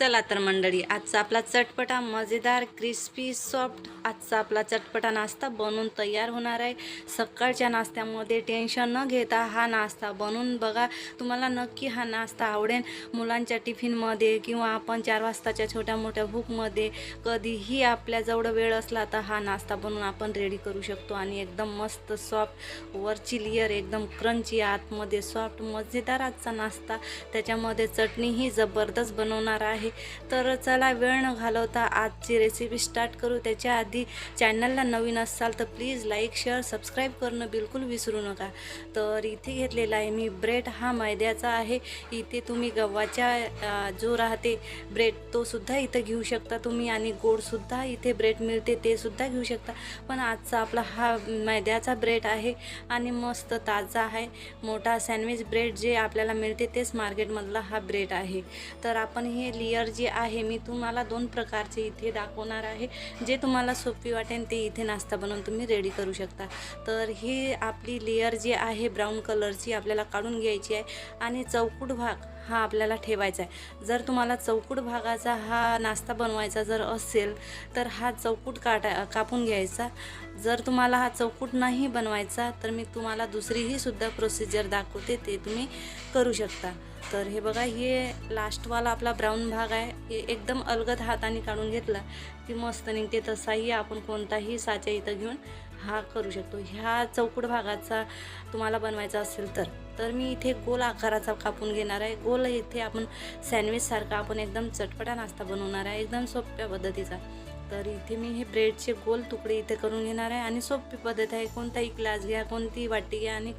चला तर मंडळी आजचा आपला चटपटा मजेदार क्रिस्पी सॉफ्ट आजचा आपला चटपटा नाश्ता बनून तयार होणार आहे. सकाळच्या नाश्त्यामध्ये टेन्शन न घेता हा नाश्ता बनवून बघा. तुम्हाला नक्की हा नाश्ता आवडेल. मुलांच्या टिफिनमध्ये किंवा आपण चार वाजताच्या छोट्या मोठ्या भूकमध्ये कधीही आपल्याजवळ वेळ असला तर हा नाश्ता बनवून आपण रेडी करू शकतो. आणि एकदम मस्त सॉफ्ट वरची लेअर एकदम क्रंची आतमध्ये सॉफ्ट मजेदार आजचा नाश्ता. त्याच्यामध्ये चटणीही जबरदस्त बनवणार आहे. तर चला वेळ न घालवता आजची रेसिपी स्टार्ट करू. त्याच्या आधी चॅनलला नवीन असाल तर प्लीज लाईक शेअर सबस्क्राईब करणं बिलकुल विसरू नका. तर इथे घेतलेला आहे मी ब्रेड हा मैद्याचा आहे. इथे तुम्ही गव्हाच्या जो राहते ब्रेड तो सुद्धा इथं घेऊ शकता तुम्ही आणि गोडसुद्धा इथे ब्रेड मिळते ते सुद्धा घेऊ शकता. पण आजचा आपला हा मैद्याचा ब्रेड आहे आणि मस्त ताजा आहे. मोठा सँडविच ब्रेड जे आपल्याला मिळते तेच मार्केटमधला हा ब्रेड आहे. तर आपण हे लिअर जे आहे मी तुम्हाला दोन प्रकारचे इथे दाखवणार आहे. जे तुम्हाला सोपी वाटेल ते इथे नाश्ता बनवून तुम्ही रेडी करू शकता. तर ही आपली लेअर जी आहे ब्राऊन कलरची आपल्याला काढून घ्यायची आहे आणि चौकूट भाग हा आपल्याला ठेवायचा आहे. जर तुम्हाला चौकूट भागाचा हा नाश्ता बनवायचा जर असेल तर हा चौकूट काटा कापून घ्यायचा. जर तुम्हाला हा चौकूट नाही बनवायचा तर मी तुम्हाला दुसरीही सुद्धा प्रोसिजर दाखवते ते तुम्ही करू शकता. तर हे बघा हे लास्टवाला आपला ब्राऊन भाग आहे. हे एकदम अलगद हाताने काढून घेतला. की मस्त निघते तसाही आपण कोणताही साचा इथं घेऊन हा करू शकतो. ह्या चौकट भागाचा तुम्हाला बनवायचा असेल तर. तर मी इथे गोल आकाराचा कापून घेणार आहे. गोल इथे आपण सँडविचसारखा आपण एकदम चटपटा नाश्ता बनवणार आहे. एकदम सोप्या पद्धतीचा. तर इथे मी हे ब्रेडचे गोल तुकडे इथे करून घेणार आहे आणि सोपी पद्धत आहे. कोणताही ग्लास घ्या कोणतीही वाटी घ्या आणि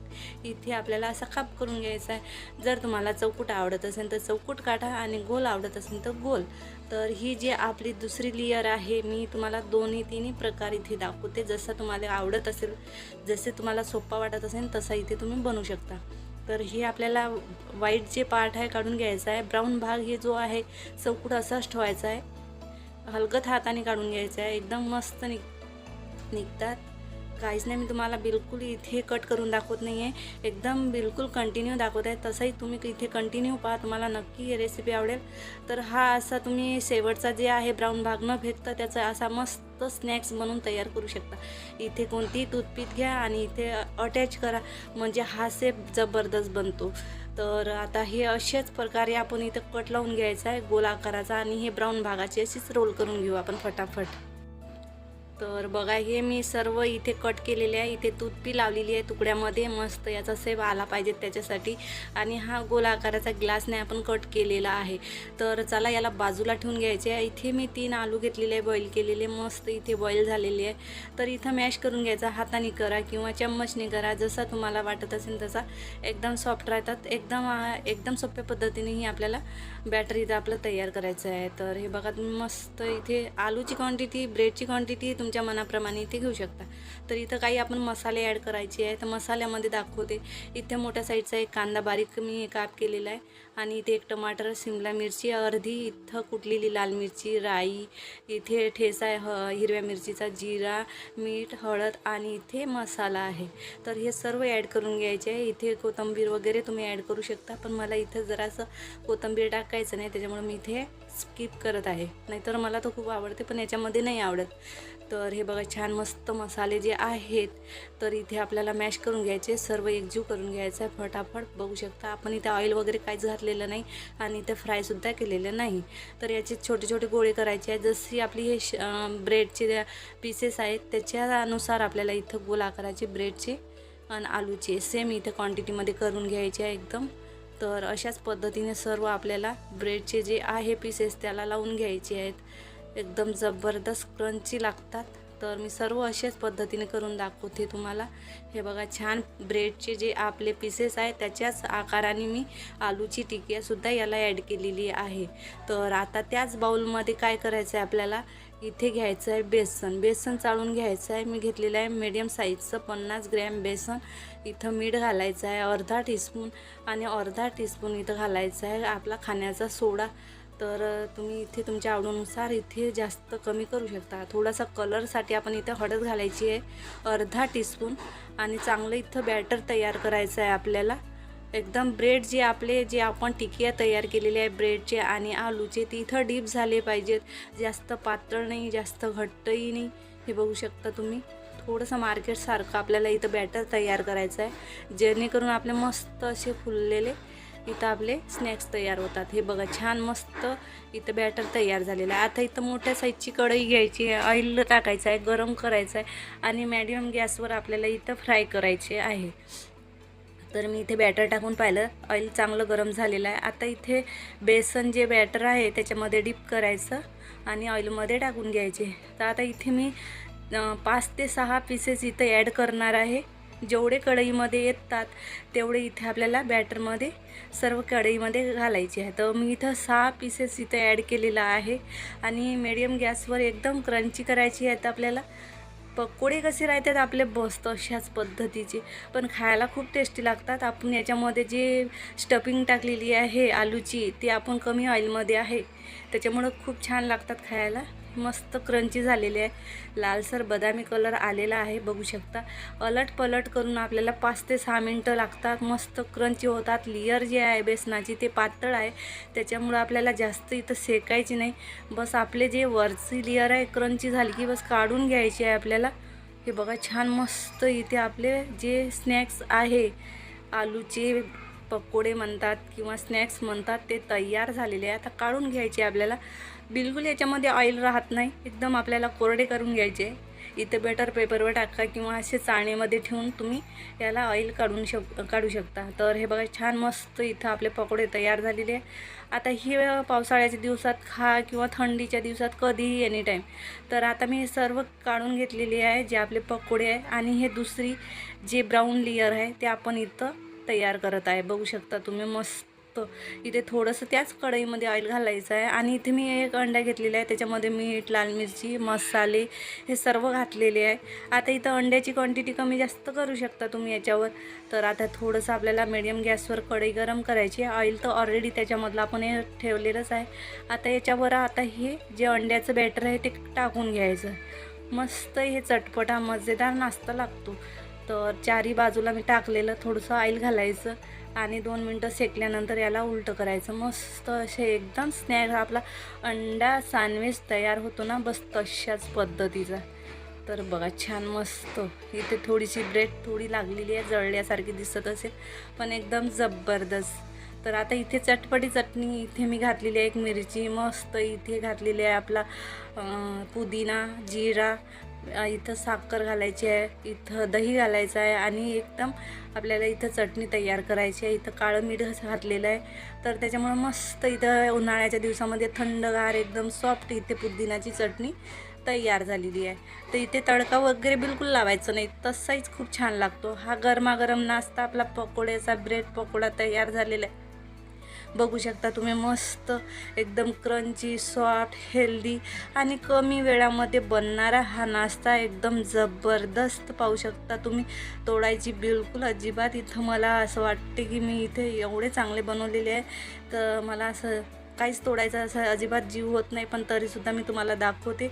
इथे आपल्याला असा काप करून घ्यायचा आहे. जर तुम्हाला चौकूट आवडत असेल तर चौकूट काढा आणि गोल आवडत असेल तर गोल. तर ही जी आपली दुसरी लेयर आहे मी तुम्हाला दोन्ही तिन्ही प्रकार इथे दाखवते. जसं तुम्हाला आवडत असेल जसे तुम्हाला सोपा वाटत असेल तसा इथे तुम्ही बनवू शकता. तर हे आपल्याला व्हाईट जे पार्ट आहे काढून घ्यायचा आहे. ब्राऊन भाग हे जो आहे चौकूट असाच ठेवायचा आहे. हलकत हाताने काढून घ्यायचं आहे एकदम मस्त निघ निघतात. काहीच नाही मी तुम्हाला बिलकुल इथे कट करून दाखवत नाही आहे एकदम बिलकुल कंटिन्यू दाखवत आहे. तसंही तुम्ही इथे कंटिन्यू पहा. तुम्हाला नक्की ही रेसिपी आवडेल. तर हा असा तुम्ही शेवटचा जे आहे ब्राऊन भाग न फेकता त्याचा असा मस्त स्नॅक्स बनवून तयार करू शकता. इथे कोणतीही टूथपीक घ्या आणि इथे अटॅच करा. म्हणजे हा सेप जबरदस्त बनतो. तर आता हे अशाच प्रकारे आपण इथं कट लावून घ्यायचा आहे. गोल आकाराचा आणि हे ब्राऊन भागाची अशीच रोल करून घेऊ आपण फटाफट. तर बघा हे मी सर्व इथे कट केलेले आहे. इथे तुटपी लावलेली आहे तुकड्यामध्ये. मस्त याचा सेप आला पाहिजे त्याच्यासाठी. आणि हा गोल आकाराचा ग्लासने आपण कट केलेला आहे. तर चला याला बाजूला ठेवून घ्यायचे आहे. इथे मी तीन आलू घेतलेले आहे बॉईल केलेले. मस्त इथे बॉईल झालेले आहे. तर इथं मॅश करून घ्यायचा. हाताने करा किंवा चम्मचने करा. जसा तुम्हाला वाटत असेल तसा. एकदम सॉफ्ट राहतात. एकदम एकदम सोप्या पद्धतीनेही आपल्याला बॅटर इथं आपलं तयार करायचं आहे. तर हे बघा तुम्ही मस्त इथे आलूची क्वांटिटी ब्रेडची क्वांटिटी तुमच्या मनाप्रमाणे इथे घेऊ शकता. तर इथं काही आपण मसाले ॲड करायचे आहे तर मसाल्यामध्ये दाखवते. इथे मोठ्या साईजचा एक कांदा बारीक मी काप केलेला आहे. आणि इथे एक टमाटर शिमला मिरची अर्धी इथं कुटलेली लाल मिरची राई इथे ठेसा आहे ह हिरव्या मिरचीचा जिरा मीठ हळद आणि इथे मसाला आहे. तर हे सर्व ॲड करून घ्यायचे आहे. इथे कोथिंबीर वगैरे तुम्ही ॲड करू शकता. पण मला इथं जरासं कोथिंबीर टाकायचं नाही. त्याच्यामुळे मी इथे स्किप करत आहे. नाहीतर मला तो खूप आवडते पण याच्यामध्ये नाही आवडत. तर हे बघा छान मस्त मसाले जे आहेत तर इथे आपल्याला मॅश करून घ्यायचे. सर्व एकजीव करून घ्यायचं आहे फटाफट. बघू शकता आपण इथे ऑइल वगैरे काहीच घातलेलं नाही आणि इथे फ्रायसुद्धा केलेलं नाही. तर याचे छोटे छोटे गोळे करायचे आहेत. जशी आपली हे श ब्रेडचे पीसेस आहेत त्याच्यानुसार आपल्याला इथं गोल आकाराचे ब्रेडचे आणि आलूचे सेम इथे क्वांटिटीमध्ये करून घ्यायचे आहे एकदम. तर अशाच पद्धतीने सर्व आपल्याला ब्रेडचे जे आहे पीसेस त्याला लावून घ्यायचे आहेत. एकदम जबरदस्त क्रंची लागतात. तर मी सर्व अशाच पद्धतीने करून दाखवते तुम्हाला. हे बघा छान ब्रेडचे जे आपले पीसेस आहे त्याच्याच आकाराने मी आलूची टिकियासुद्धा याला ॲड केलेली आहे. तर आता त्याच बाउलमध्ये काय करायचं आहे आपल्याला? इथे घ्यायचं आहे बेसन. बेसन चाळून घ्यायचं आहे मी घेतलेलं आहे मीडियम साईजचं पन्नास ग्रॅम बेसन. इथं मीठ घालायचं आहे अर्धा टीस्पून आणि अर्धा टीस्पून इथं घालायचं आहे. आपला खाण्याचा सोडा. तर तुम्ही इथे तुमच्या आवडीनुसार इथे जास्त कमी करू शकता. थोडासा कलरसाठी आपण इथं हळद घालायची आहे अर्धा टीस्पून आणि चांगलं इथं बॅटर तयार करायचं आहे आपल्याला. एकदम ब्रेड जे आपले जे आपण टिकिया तयार केलेले आहे ब्रेडचे आणि आलूचे ते इथं डीप झाले पाहिजेत. जास्त पातळ नाही जास्त घट्टही नाही. हे बघू शकता तुम्ही. थोडंसं मार्केटसारखं आपल्याला इथं बॅटर तयार करायचं आहे जेणेकरून आपले मस्त असे फुललेले इथं आपले स्नॅक्स तयार होतात. हे बघा छान मस्त इथं बॅटर तयार झालेलं आहे. आता इथं मोठ्या साईजची कढई घ्यायची आहे ऑइल टाकायचं आहे गरम करायचं आहे आणि मॅडियम गॅसवर आपल्याला इथं फ्राय करायचे आहे. तर मी इथे बॅटर टाकून पाहिलं. ऑइल चांगलं गरम झालेलं आहे. आता इथे बेसन जे बॅटर आहे त्याच्यामध्ये डीप करायचं आणि ऑइलमध्ये टाकून घ्यायचे. तर आता इथे मी पाच ते सहा पीसेस इथं ॲड करणार आहे. जेवढे कढईमध्ये येतात तेवढे इथे आपल्याला बॅटरमध्ये सर्व कढईमध्ये घालायचे आहे. तर मी इथं सहा पीसेस इथं ॲड केलेला आहे. आणि मिडियम गॅसवर एकदम क्रंची करायची आहेत आपल्याला पकोडे कसे राहतात आपले बसतं अशाच पद्धतीचे. पण खायला खूप टेस्टी लागतात. आपण याच्यामध्ये जे स्टफिंग टाकलेली आहे आलूची ती आपण कमी ऑइलमध्ये आहे. त्याच्यामुळं खूप छान लागतात खायला. मस्त क्रंची झालेली आहे. लालसर बदामी कलर आलेला आहे बघू शकता. अलट पलट करून आपल्याला पाच ते सहा मिनटं लागतात. मस्त क्रंची होतात. लेयर जे आहे बेसनाची ते पातळ आहे. त्याच्यामुळं आपल्याला जास्त इथं शेकायची नाही. बस आपले जे वरची लेयर आहे क्रंची झाली की बस काढून घ्यायची आहे आपल्याला. हे बघा छान मस्त इथे आपले जे स्नॅक्स आहे आलूचे पकोडे म्हणतात किंवा स्नॅक्स म्हणतात ते तयार झालेले आहे. आता काढून घ्यायचे आपल्याला. बिलकुल याच्यामध्ये ऑइल राहत नाही. एकदम आपल्याला कोरडे करून घ्यायचे. इथं बेटर पेपरवर टाका किंवा असे चाणेमध्ये ठेवून तुम्ही याला ऑइल काढून शक काढू शकता. तर हे बघा छान मस्त इथं आपले पकोडे तयार झालेले आहे आता ही पावसाळ्याच्या दिवसात खा किंवा थंडीच्या दिवसात कधीही एनी टाईम तर आता मी हे सर्व काढून घेतलेली आहे जे आपले पकोडे आहे आणि हे दुसरी जे ब्राऊन लेयर आहे ते आपण इथं तयार करत आहे. बघू शकता तुम्ही मस्त इथे थोडंसं त्याच कढईमध्ये ऑइल घालायचं आहे. आणि इथे मी एक अंडा घेतलेला आहे. त्याच्यामध्ये मीठ लाल मिरची मसाले हे सर्व घातलेले आहे. आता इथं अंड्याची क्वांटिटी कमी जास्त करू शकता तुम्ही याच्यावर. तर आता थोडंसं आपल्याला मिडियम गॅसवर कढई गरम करायची आहे. ऑइल तर ऑलरेडी त्याच्यामधलं आपण हे ठेवलेलंच आहे. आता याच्यावर आता हे जे अंड्याचं बॅटर आहे ते टाकून घ्यायचं. मस्त हे चटपटा मजेदार नाश्ता लागतो. तर चारी बाजूला मी टाकलेलं थोडंसं ऑइल घालायचं. आणि दोन मिनटं शेकल्यानंतर याला उलटं करायचं. मस्त असे एकदम स्नॅक आपला अंडा सँडविच तयार होतो ना बस तशाच पद्धतीचा. तर बघा छान मस्त. इथे थोडीशी ब्रेड थोडी लागलेली आहे जळल्यासारखी दिसत असेल पण एकदम जबरदस्त. तर आता इथे चटपटी चटणी इथे मी घातलेली आहे एक मिरची मस्त इथे घातलेली आहे आपला पुदिना जिरा इथं साखर घालायची आहे इथं दही घालायचं आहे आणि एकदम आपल्याला इथं चटणी तयार करायची आहे. इथं काळं मीठ घातलेलं आहे. तर त्याच्यामुळं मस्त इथं उन्हाळ्याच्या दिवसामध्ये थंडगार एकदम सॉफ्ट इथे पुदिनाची चटणी तयार झालेली आहे. तर इथे तडका वगैरे बिलकुल लावायचं नाही. तसाच खूप छान लागतो. हा गरमागरम नाश्ता आपला पकोड्याचा ब्रेड पकोडा तयार झालेला आहे. बघू शकता तुम्ही मस्त एकदम क्रंची सॉफ्ट हेल्दी आणि कमी वेळामध्ये बनणारा हा नाश्ता एकदम जबरदस्त पाहू शकता तुम्ही. तोडायची बिलकुल अजिबात इथं मला असं वाटते की मी इथे एवढे चांगले बनवलेले आहे. तर मला असं काहीच तोडायचं असं अजिबात जीव होत नाही पण तरीसुद्धा मी तुम्हाला दाखवते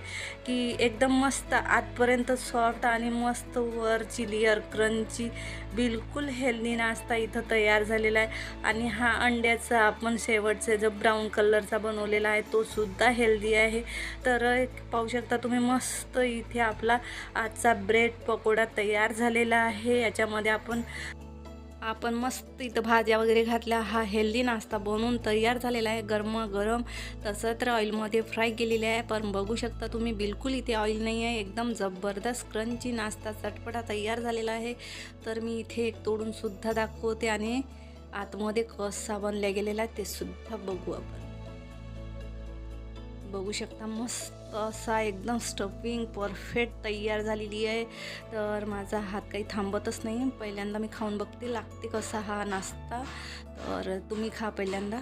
की एकदम मस्त आतपर्यंत सॉफ्ट आणि मस्त वरची लेअर क्रंची बिलकुल हेल्दी नाश्ता इथं तयार झालेला आहे. आणि हा अंड्याचा आपण शेवटचा जो ब्राऊन कलरचा बनवलेला आहे तो सुद्धा हेल्दी आहे. तर एक पाहू शकता तुम्ही मस्त इथे आपला आजचा ब्रेड पकोडा तयार झालेला आहे. याच्यामध्ये आपण आपण मस्त इथं भाज्या वगैरे घातल्या. हा हेल्दी नाश्ता बनवून तयार झालेला आहे. गरम गरम तसं तर ऑइलमध्ये फ्राय केलेले आहे. पण बघू शकता तुम्ही बिलकुल इथे ऑइल नाही आहे. एकदम जबरदस्त क्रंची नाश्ता चटपटा तयार झालेला आहे. तर मी इथे एक तोडूनसुद्धा दाखवते आणि आतमध्ये कसा बनल्या गेलेला आहे ते सुद्धा बघू आपण. बघू शकता मस्त असा एकदम स्टफिंग परफेक्ट तयार झालेली आहे. तर माझा हात काही थांबतच नाही पहिल्यांदा मी खाऊन बघते लागते कसा हा नाश्ता. तर तुम्ही खा पहिल्यांदा.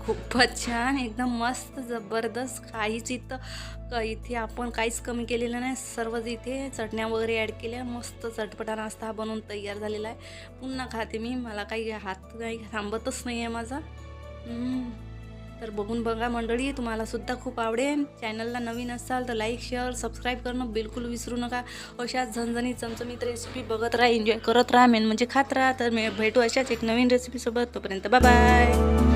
खूपच छान एकदम मस्त जबरदस्त. काहीच इथं का इथे आपण काहीच कमी केलेलं नाही. सर्वच इथे चटण्या वगैरे ॲड केल्या. मस्त चटपटा नाश्ता हा बनवून तयार झालेला आहे. पुन्हा खाते मी. मला काही हात काही थांबतच नाही आहे माझा तर बघून बघा मंडळी तुम्हाला सुद्धा खूप आवडेल. चॅनलला नवीन असाल तर लाईक शेअर सबस्क्राईब करणं बिलकुल विसरू नका. अशाच झणझणीत चमचमीत रेसिपी बघत राहा एन्जॉय करत राहा. मेन म्हणजे खात राहा. तर मी भेटू अशाच एक नवीन रेसिपीसोबत तोपर्यंत बाय